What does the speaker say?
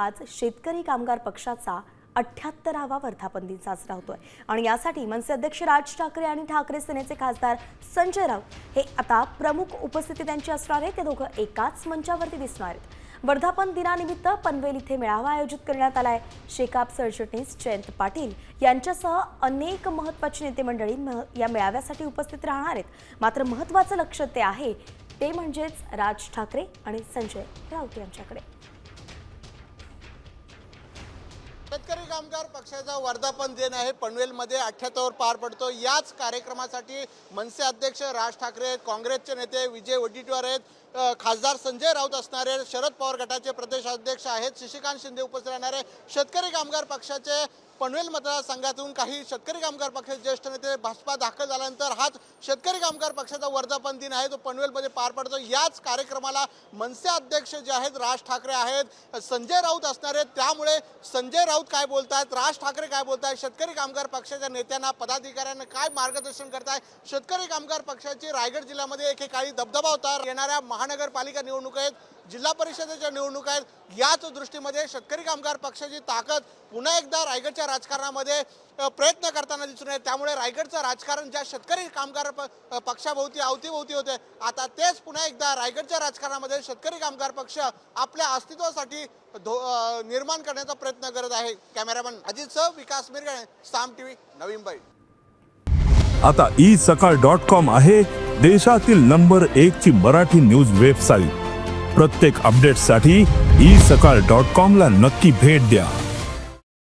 आज शेतकरी कामगार पक्षाचा अठ्याहत्तरावा वर्धापन दिन साजरा होतोय. आणि यासाठी मनसे अध्यक्ष राज ठाकरे आणि ठाकरे सेनेचे खासदार संजय राऊत हे आता प्रमुख उपस्थिती त्यांची असणार आहे. ते दोघं एकाच मंचावरती दिसणार आहेत. वर्धापन दिनानिमित्त पनवेल इथे मेळावा आयोजित करण्यात आलाय शेकाप सरचिटणीस जयंत पाटील यांच्यासह अनेक महत्वाची नेते मंडळी म- या मेळाव्यासाठी उपस्थित राहणार आहेत. मात्र महत्वाचं लक्ष ते आहे. ते म्हणजेच राज ठाकरे आणि संजय राऊत यांच्याकडे. शेतकरी कामगार पक्षाचा वर्धापन दिन आहे. पनवेलमध्ये अठ्ठ्याहत्तर पार पडतो. याच कार्यक्रमासाठी मनसे अध्यक्ष राज ठाकरे आहेत काँग्रेसचे नेते विजय वडेट्टीवार आहेत खासदार संजय राऊत असणारे शरद पवार गटाचे प्रदेश अध्यक्ष आहेत शशिकांत शिंदे उपस्थित राहणारे शेतकरी कामगार पक्षाचे पनवेल मतदारसंघातून काही शेतकरी कामगार पक्षाचे ज्येष्ठ नेते भाजपा दाखल झाल्यानंतर हाच शेतकरी कामगार पक्षाचा वर्धापन दिन आहे तो पनवेलमध्ये पार पडतो. याच कार्यक्रमाला मनसे अध्यक्ष जे आहेत राज ठाकरे आहेत संजय राऊत असणार आहेत. त्यामुळे संजय राऊत काय बोलतायत राज ठाकरे काय बोलतायत शेतकरी कामगार पक्षाच्या नेत्यांना पदाधिकाऱ्यांना काय मार्गदर्शन करताय? शेतकरी कामगार पक्षाची रायगड जिल्ह्यामध्ये एकेकाळी दबदबा होता येणाऱ्या महानगरपालिका निवडणूक आहेत जिल्हा परिषदेच्या निवडणूक आहेत. याच दृष्टीमध्ये शेतकरी कामगार पक्षाची ताकद पुन्हा एकदा रायगडच्या राजकारणामध्ये प्रयत्न करताना दिसून येत. त्यामुळे रायगडचं राजकारण ज्या शेतकरी कामगार प- पक्षाभोवती अवतीभोवती होते आता तेच पुन्हा एकदा रायगडच्या राजकारणामध्ये शेतकरी कामगार पक्ष आपल्या अस्तित्वासाठी धो- निर्माण करण्याचा प्रयत्न करत आहे. कॅमेरामॅन अजितसह विकास मिरगणे साम टीव्ही नवी मुंबई आता ई सकाळ डॉट कॉम आहे देशातील नंबर एक ची मराठी न्यूज वेबसाईट. प्रत्येक अपडेटसाठी ई सकाळ डॉट कॉम ला नक्की भेट द्या.